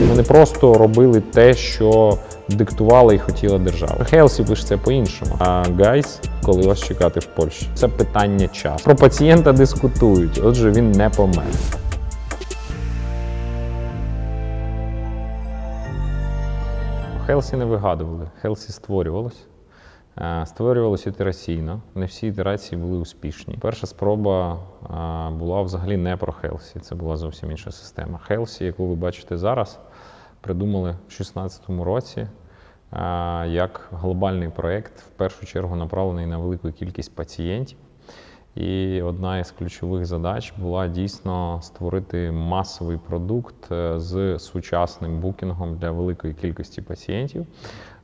Ми не просто робили те, що диктувала і хотіла держава. Хелсі пишеться по-іншому. А гайс, коли вас чекати в Польщі, це питання часу. Про пацієнта дискутують, отже, він не помер. Хелсі не вигадували, Хелсі створювалось. Е, Створювалося ітераційно. Не всі ітерації були успішні. Перша спроба е, була взагалі не про Хелсі, це була зовсім інша система. Хелсі, яку ви бачите зараз, придумали в 2016 році е, як глобальний проєкт, в першу чергу направлений на велику кількість пацієнтів. І одна із ключових задач була дійсно створити масовий продукт з сучасним букінгом для великої кількості пацієнтів.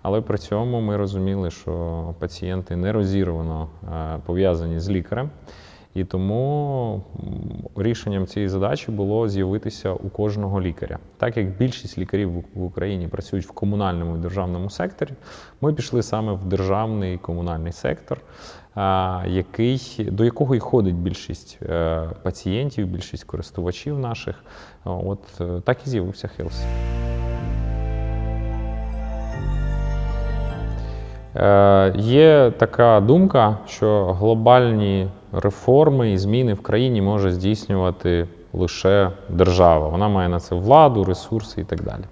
Але при цьому ми розуміли, що пацієнти не розірвано е, пов'язані з лікарем. І тому рішенням цієї задачі було з'явитися у кожного лікаря. Так як більшість лікарів в- Україні працюють в комунальному і державному секторі, ми пішли саме в державний комунальний сектор, який, до якого і ходить більшість е, пацієнтів, більшість користувачів наших. От е, так і з'явився Хелс. Е, Є така думка, що глобальні реформи і зміни в країні може здійснювати лише держава. Вона має на це владу, ресурси і так далі.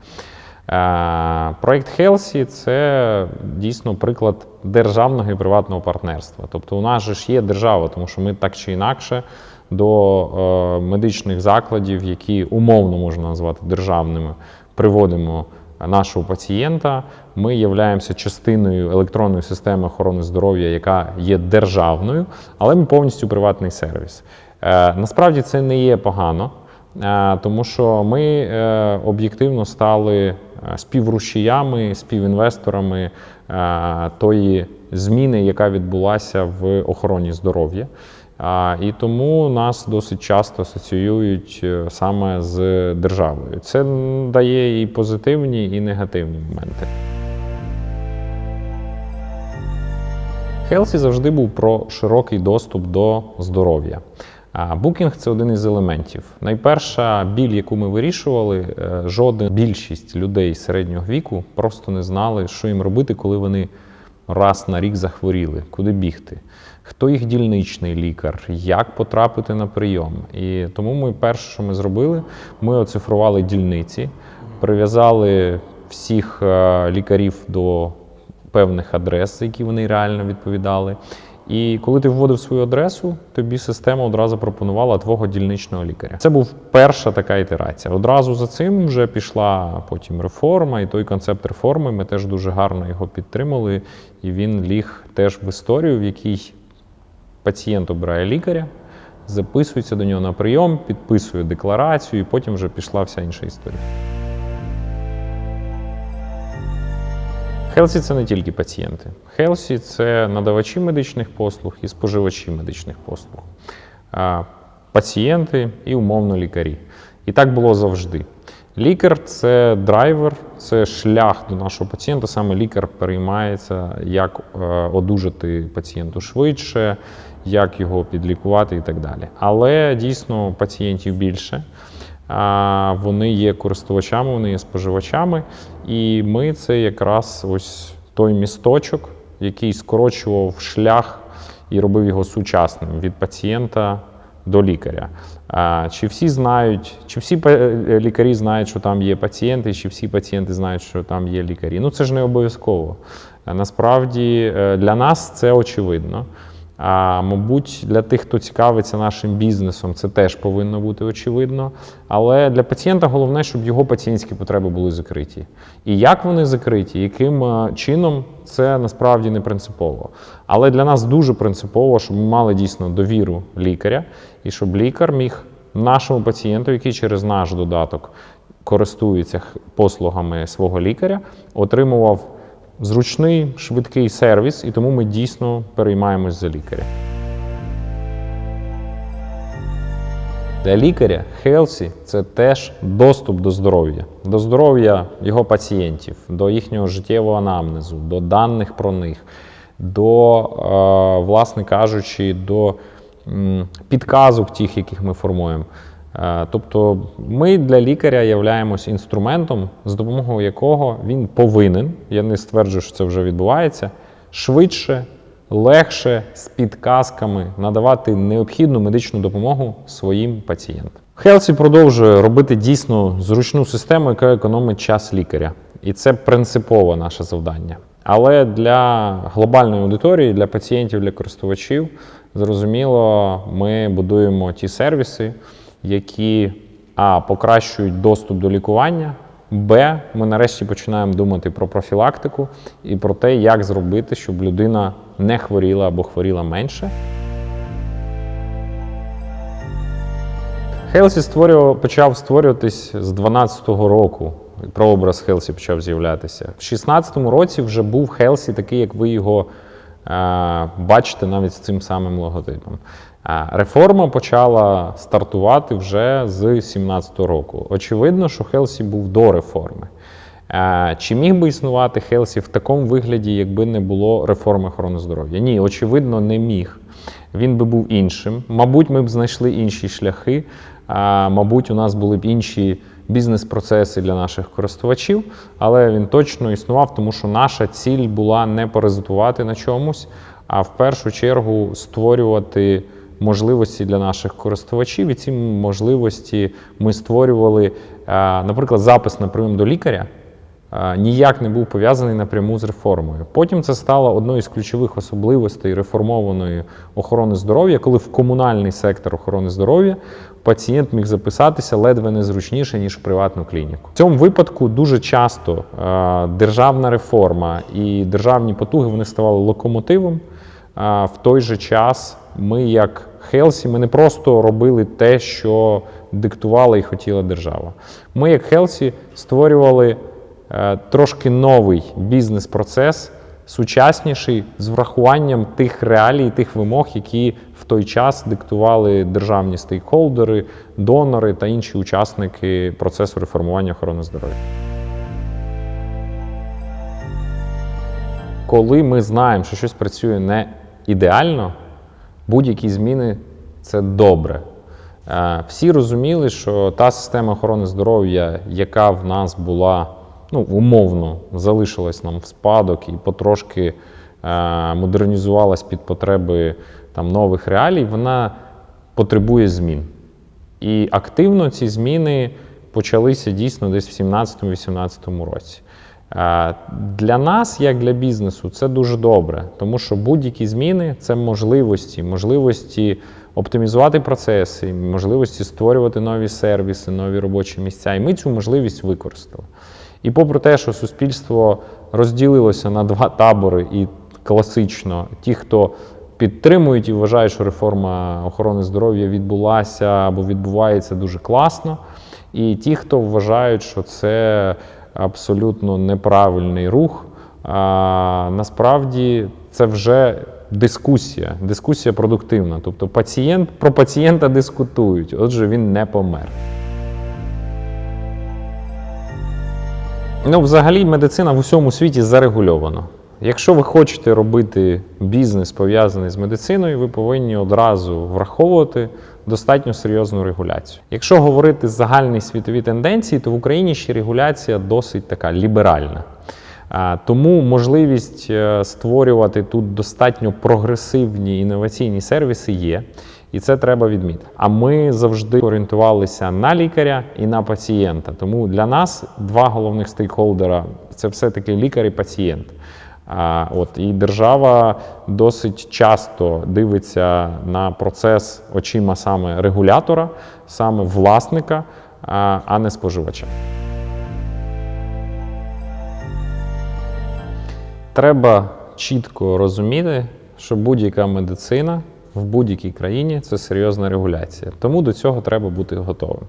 Е, Проект Хелсі це дійсно приклад державного і приватного партнерства. Тобто, у нас же ж є держава, тому що ми так чи інакше до е, медичних закладів, які умовно можна назвати державними, приводимо нашого пацієнта. Ми являємося частиною електронної системи охорони здоров'я, яка є державною, але ми повністю приватний сервіс. Е, Насправді це не є погано, е, тому що ми е, об'єктивно стали співрушіями, співінвесторами тої зміни, яка відбулася в охороні здоров'я. І тому нас досить часто асоціюють е, саме з державою. Це дає і позитивні, і негативні моменти. Хелсі завжди був про широкий доступ до здоров'я. Букінг це один із елементів. Найперша біль, яку ми вирішували, е, жодна більшість людей середнього віку просто не знали, що їм робити, коли вони раз на рік захворіли, куди бігти, хто їх дільничний лікар, як потрапити на прийом. І тому ми перше, що ми зробили, ми оцифрували дільниці, прив'язали всіх е, лікарів до певних адрес, які вони реально відповідали. І коли ти вводив свою адресу, тобі система одразу пропонувала твого дільничного лікаря. Це був перша така ітерація. Одразу за цим вже пішла потім реформа, і той концепт реформи ми теж дуже гарно його підтримали. І він ліг теж в історію, в якій пацієнт обирає лікаря, записується до нього на прийом, підписує декларацію, і потім вже пішла вся інша історія. Хелсі це не тільки пацієнти. Хелсі це надавачі медичних послуг і споживачі медичних послуг, пацієнти і умовно лікарі. І так було завжди. Лікар це драйвер, це шлях до нашого пацієнта. Саме лікар переймається, як е, одужати пацієнту швидше, як його підлікувати і так далі. Але дійсно пацієнтів більше. Вони є користувачами, вони є споживачами, і ми це якраз ось той місточок, який скорочував шлях і робив його сучасним від пацієнта до лікаря. Чи всі знають, чи всі е, лікарі знають, що там є пацієнти, чи всі пацієнти знають, що там є лікарі? Ну це ж не обов'язково. Насправді е, для нас це очевидно. А мабуть, для тих, хто цікавиться нашим бізнесом, це теж повинно бути очевидно. Але для пацієнта головне, щоб його пацієнтські потреби були закриті. І як вони закриті, яким е, чином, це насправді не принципово. Але для нас дуже принципово, щоб ми мали дійсно довіру лікаря, і щоб лікар міг нашому пацієнту, який через наш додаток користується послугами свого лікаря, отримував зручний, швидкий сервіс, і тому ми дійсно переймаємось за лікаря. Для лікаря Хелсі це теж доступ до здоров'я, до здоров'я його пацієнтів, до їхнього життєвого анамнезу, до даних про них, до, е, власне кажучи, до підказок тих, яких ми формуємо. Е, Тобто ми для лікаря являємось інструментом, з допомогою якого він повинен, я не стверджую, що це вже відбувається, швидше, легше, з підказками надавати необхідну медичну допомогу своїм пацієнтам. Хелсі продовжує робити дійсно зручну систему, яка економить час лікаря. І це принципове наше завдання. Але для глобальної аудиторії, для пацієнтів, для користувачів, зрозуміло, ми будуємо ті сервіси, які а покращують доступ до лікування. Б, ми нарешті починаємо думати про профілактику і про те, як зробити, щоб людина не хворіла або хворіла менше. Хелсі створював, почав створюватись з 12-го року. Прообраз Хелсі почав з'являтися. В 16-му році вже був Хелсі такий, як ви його е, бачите навіть з цим самим логотипом. Реформа почала стартувати вже з 17-го року. Очевидно, що Хелсі був до реформи. Чи міг би існувати Хелсі в такому вигляді, якби не було реформи охорони здоров'я? Ні, очевидно, не міг. Він би був іншим. Мабуть, ми б знайшли інші шляхи. Мабуть, у нас були б інші бізнес-процеси для наших користувачів, але він точно існував, тому що наша ціль була не паразитувати на чомусь, а в першу чергу створювати можливості для наших користувачів. І ці можливості ми створювали, наприклад, запис на прийом до лікаря ніяк не був пов'язаний напряму з реформою. Потім це стало одною з ключових особливостей реформованої охорони здоров'я, коли в комунальний сектор охорони здоров'я пацієнт міг записатися ледве не зручніше, ніж в приватну клініку. В цьому випадку дуже часто державна реформа і державні потуги вони ставали локомотивом. В той же час ми, як Хелсі, ми не просто робили те, що диктувала і хотіла держава. Ми, як Хелсі, створювали е, трошки новий бізнес-процес, сучасніший, з врахуванням тих реалій, тих вимог, які в той час диктували державні стейкхолдери, донори та інші учасники процесу реформування охорони здоров'я. Коли ми знаємо, що щось працює не ідеально, будь-які зміни це добре. Е, Всі розуміли, що та система охорони здоров'я, яка в нас була ну, умовно, залишилась нам в спадок і потрошки е, модернізувалась під потреби там, нових реалій, вона потребує змін. І активно ці зміни почалися дійсно десь в 17-18 році. Для нас, як для бізнесу, це дуже добре, тому що будь-які зміни це можливості, можливості оптимізувати процеси, можливості створювати нові сервіси, нові робочі місця. І ми цю можливість використали. І попри те, що суспільство розділилося на два табори, і класично ті, хто підтримують і вважають, що реформа охорони здоров'я відбулася або відбувається дуже класно, і ті, хто вважають, що це абсолютно неправильний рух. А, насправді це вже дискусія, дискусія продуктивна. Тобто пацієнт про пацієнта дискутують, отже, він не помер. Ну, взагалі, медицина в усьому світі зарегульована. Якщо ви хочете робити бізнес пов'язаний з медициною, ви повинні одразу враховувати достатньо серйозну регуляцію. Якщо говорити загальні світові тенденції, то в Україні ще регуляція досить така ліберальна. Тому можливість е, створювати тут достатньо прогресивні інноваційні сервіси є, і це треба відмітити. А ми завжди орієнтувалися на лікаря і на пацієнта. Тому для нас два головних стейкхолдера це все-таки лікар і пацієнт. От і держава досить часто дивиться на процес очима саме регулятора, саме власника, а, а не споживача. Треба чітко розуміти, що будь-яка медицина в будь-якій країні це серйозна регуляція. Тому до цього треба бути готовим.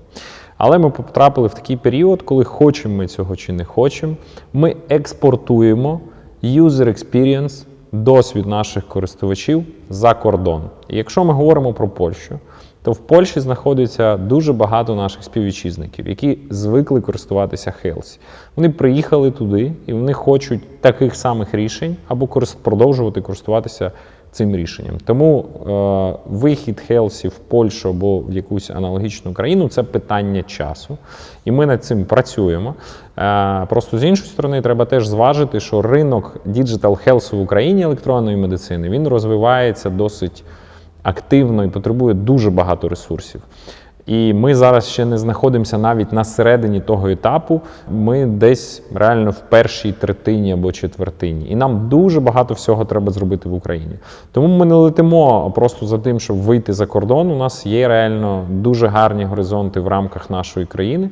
Але ми потрапили в такий період, коли хочемо ми цього чи не хочемо, ми експортуємо user experience, досвід наших користувачів за кордон. І якщо ми говоримо про Польщу, то в Польщі знаходиться дуже багато наших співвітчизників, які звикли користуватися Хелсі. Вони приїхали туди і вони хочуть таких самих рішень або продовжувати користуватися цим рішенням. Тому е, вихід Хелсі в Польщу або в якусь аналогічну країну це питання часу. І ми над цим працюємо. Е, просто з іншої сторони, треба теж зважити, що ринок Digital Health в Україні електронної медицини він розвивається досить активно і потребує дуже багато ресурсів. І ми зараз ще не знаходимося навіть на середині того етапу. Ми десь реально в першій третині або четвертині. І нам дуже багато всього треба зробити в Україні. Тому ми не летимо просто за тим, щоб вийти за кордон. У нас є реально дуже гарні горизонти в рамках нашої країни.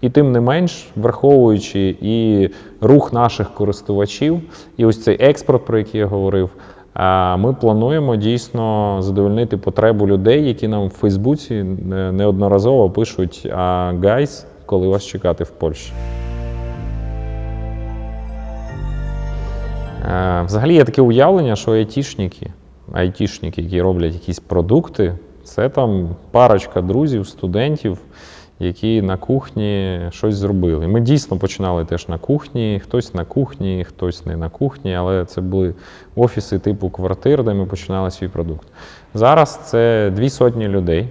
І тим не менш, враховуючи і рух наших користувачів, і ось цей експорт, про який я говорив. Ми плануємо дійсно задовольнити потребу людей, які нам в Фейсбуці неодноразово пишуть: гайс, коли вас чекати в Польщі. Е, Взагалі є таке уявлення, що айтішники, айтішники, які роблять якісь продукти, це там парочка друзів, студентів, які на кухні щось зробили. Ми дійсно починали теж на кухні, хтось на кухні, хтось не на кухні, але це були офіси типу квартир, де ми починали свій продукт. Зараз це дві сотні людей.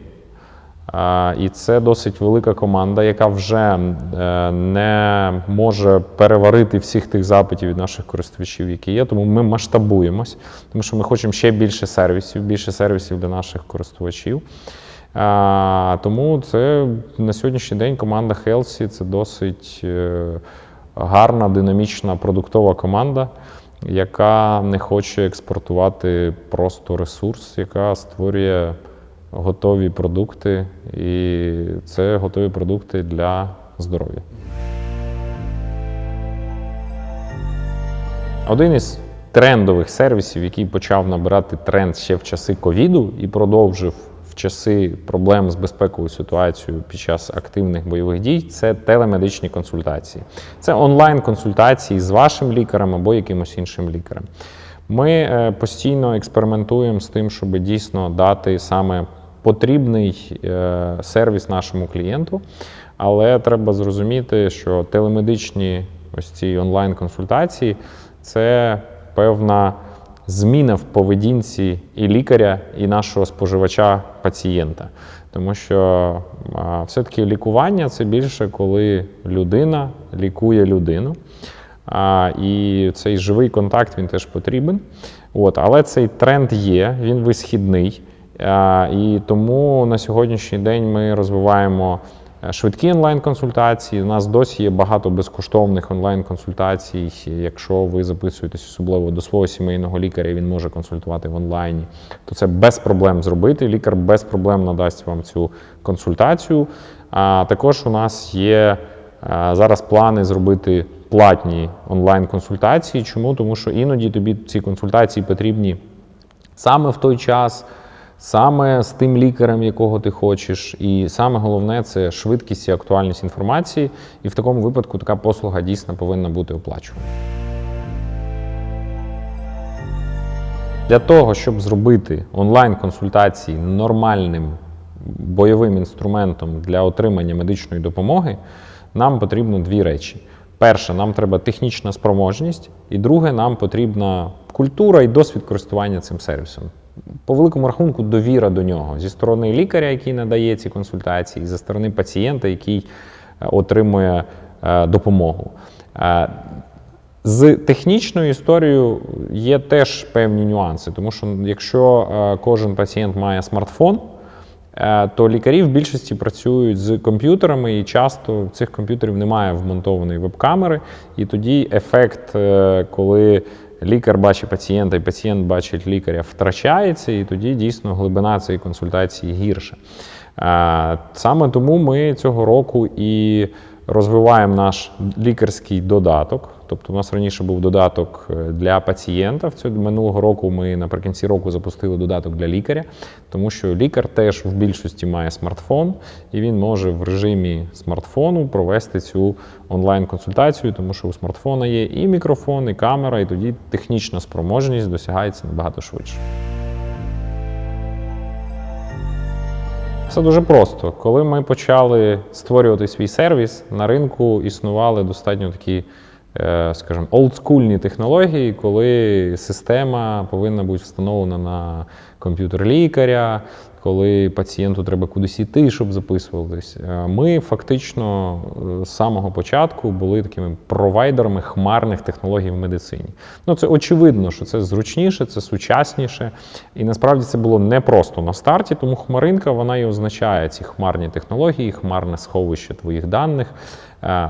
І це досить велика команда, яка вже е, не може переварити всіх тих запитів від наших користувачів, які є. Тому ми масштабуємось, тому що ми хочемо ще більше сервісів, більше сервісів для наших користувачів. А, Тому це на сьогоднішній день команда Хелсі це досить е, гарна, динамічна, продуктова команда, яка не хоче експортувати просто ресурс, яка створює готові продукти, і це готові продукти для здоров'я. Один із трендових сервісів, який почав набирати тренд ще в часи ковіду і продовжив в часи проблем з безпековою ситуацією під час активних бойових дій, це телемедичні консультації. Це онлайн-консультації з вашим лікарем або якимось іншим лікарем. Ми е, постійно експериментуємо з тим, щоб дійсно дати саме потрібний е, сервіс нашому клієнту. Але треба зрозуміти, що телемедичні ось ці онлайн-консультації це певна зміна в поведінці і лікаря, і нашого споживача пацієнта. Тому що все-таки лікування це більше, коли людина лікує людину. А, і цей живий контакт він теж потрібен. От, але цей тренд є, він висхідний. А, і тому на сьогоднішній день ми розвиваємо швидкі онлайн-консультації. У нас досі є багато безкоштовних онлайн-консультацій. Якщо ви записуєтесь особливо до свого сімейного лікаря, і він може консультувати в онлайні, то це без проблем зробити. Лікар без проблем надасть вам цю консультацію. А також у нас є е, зараз плани зробити платні онлайн-консультації. Чому? Тому що іноді тобі ці консультації потрібні саме в той час, саме з тим лікарем, якого ти хочеш. І саме головне це швидкість і актуальність інформації. І в такому випадку така послуга дійсно повинна бути оплачувана. Для того, щоб зробити онлайн-консультації нормальним бойовим інструментом для отримання медичної допомоги, нам потрібно дві речі. Перше, нам треба технічна спроможність, і друге, нам потрібна культура і досвід користування цим сервісом. По великому рахунку, довіра до нього зі сторони лікаря, який надає ці консультації, і зі сторони пацієнта, який е, отримує е, допомогу. Е, з технічною історією є теж певні нюанси, тому що якщо кожен пацієнт має смартфон, то лікарі в більшості працюють з комп'ютерами, і часто цих комп'ютерів немає вмонтованої веб-камери. І тоді ефект, коли лікар бачить пацієнта і пацієнт бачить лікаря, втрачається, і тоді дійсно глибина цієї консультації гірша. Саме тому ми цього року і розвиваємо наш лікарський додаток. Тобто, у нас раніше був додаток е, для пацієнта. Минулого року ми наприкінці року запустили додаток для лікаря, тому що лікар теж в більшості має смартфон, і він може в режимі смартфону провести цю онлайн-консультацію, тому що у смартфона є і мікрофон, і камера, і тоді технічна спроможність досягається набагато швидше. Все дуже просто. Коли ми почали створювати свій сервіс, на ринку існували достатньо такі скажімо, олдскульні технології, коли система повинна бути встановлена на комп'ютер лікаря, коли пацієнту треба кудись іти, щоб записуватись. Е, Ми фактично е, з самого початку були такими провайдерами хмарних технологій в медицині. Ну, це очевидно, що це зручніше, це сучасніше. І насправді це було не просто на старті, тому хмаринка вона і означає ці хмарні технології, хмарне сховище твоїх даних.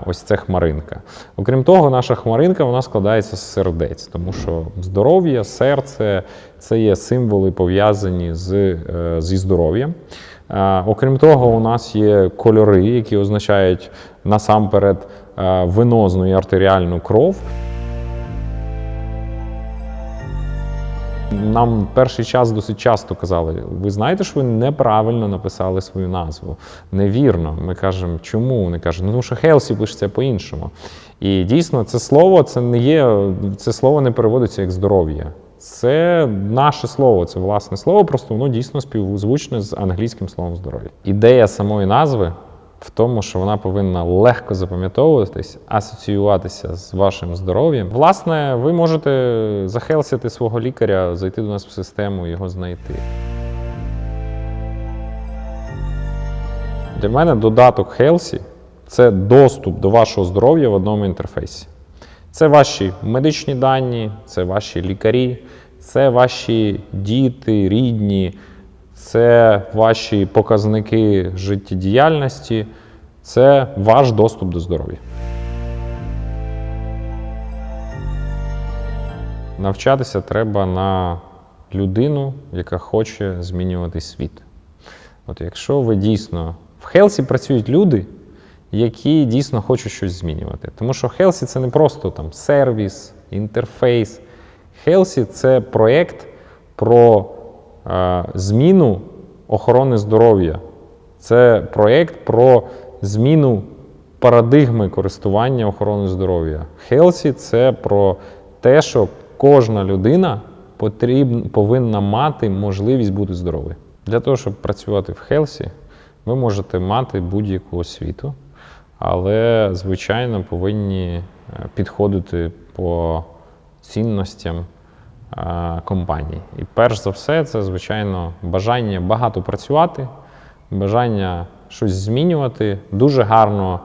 Ось це хмаринка. Окрім того, наша хмаринка вона складається з сердець, тому що здоров'я, серце це є символи пов'язані з, е, зі здоров'ям. Окрім того, у нас є кольори, які означають насамперед венозну і артеріальну кров. Нам перший час досить часто казали: ви знаєте, що ви неправильно написали свою назву. Невірно. Ми кажемо, чому? Вони кажуть, ну тому що Хелсі пишеться по-іншому. І дійсно, це слово це не є, це слово не переводиться як здоров'я. Це наше слово, це власне слово, просто воно дійсно співзвучне з англійським словом здоров'я. Ідея самої назви в тому, що вона повинна легко запам'ятовуватись, асоціюватися з вашим здоров'ям. Власне, ви можете захелсити свого лікаря, зайти до нас в систему, його знайти. Для мене додаток Healthy – це доступ до вашого здоров'я в одному інтерфейсі. Це ваші медичні дані, це ваші лікарі, це ваші діти, рідні, це ваші показники життєдіяльності, це ваш доступ до здоров'я. Навчатися треба на людину, яка хоче змінювати світ. От якщо ви дійсно в Хелсі працюють люди, які дійсно хочуть щось змінювати. Тому що Хелсі це не просто там сервіс, інтерфейс. Хелсі це проєкт про зміну охорони здоров'я. Це проєкт про зміну парадигми користування охороною здоров'я. Хелсі це про те, що кожна людина потріб, повинна мати можливість бути здоровою. Для того, щоб працювати в Хелсі, ви можете мати будь-яку освіту, але, звичайно, повинні е, підходити по цінностям компанії. І перш за все, це, звичайно, бажання багато працювати, бажання щось змінювати. Дуже гарно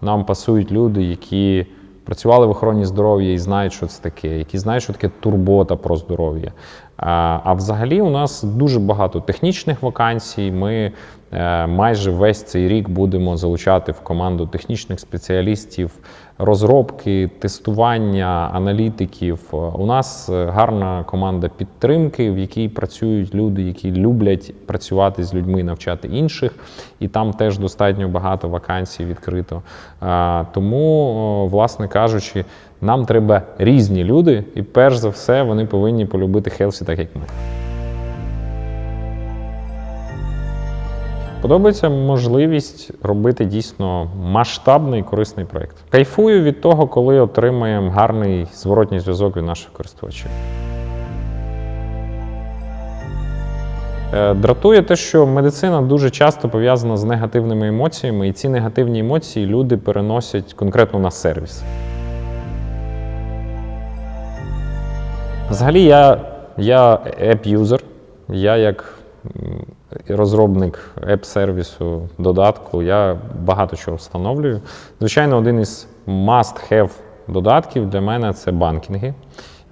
нам пасують люди, які працювали в охороні здоров'я і знають, що це таке, які знають, що таке турбота про здоров'я. А, а взагалі у нас дуже багато технічних вакансій. Ми майже весь цей рік будемо залучати в команду технічних спеціалістів, розробки, тестування, аналітиків. У нас е, гарна команда підтримки, в якій працюють люди, які люблять працювати з людьми, навчати інших, і там теж достатньо багато вакансій відкрито. Тому, власне кажучи, нам треба різні люди, і перш за все вони повинні полюбити Хелсі так, як ми. Подобається можливість робити дійсно масштабний корисний проєкт. Кайфую від того, коли отримуємо гарний зворотній зв'язок від наших користувачів. Е, Дратує те, що медицина дуже часто пов'язана з негативними емоціями, і ці негативні емоції люди переносять конкретно на сервіс. Взагалі, я, я app-юзер, я як розробник еп-сервісу, додатку, я багато чого встановлюю. Звичайно, один із must-have додатків для мене це банкінги.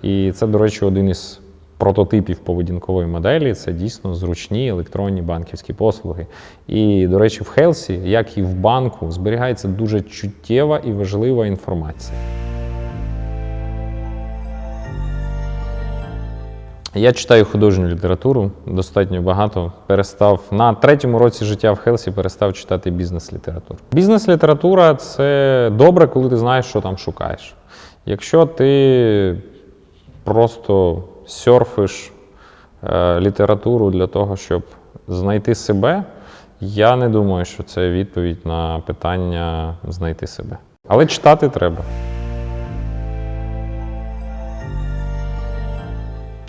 І це, до речі, один із прототипів поведінкової моделі. Це дійсно зручні електронні банківські послуги. І, до речі, в Хелсі, як і в банку, зберігається дуже чуттєва і важлива інформація. Я читаю художню літературу достатньо багато. Перестав на третьому році життя в Хелсі перестав читати бізнес-літературу. Бізнес-література це добре, коли ти знаєш, що там шукаєш. Якщо ти просто серфиш е, літературу для того, щоб знайти себе, я не думаю, що це відповідь на питання знайти себе. Але читати треба.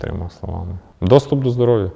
Трьома словами. Доступ до здоров'я.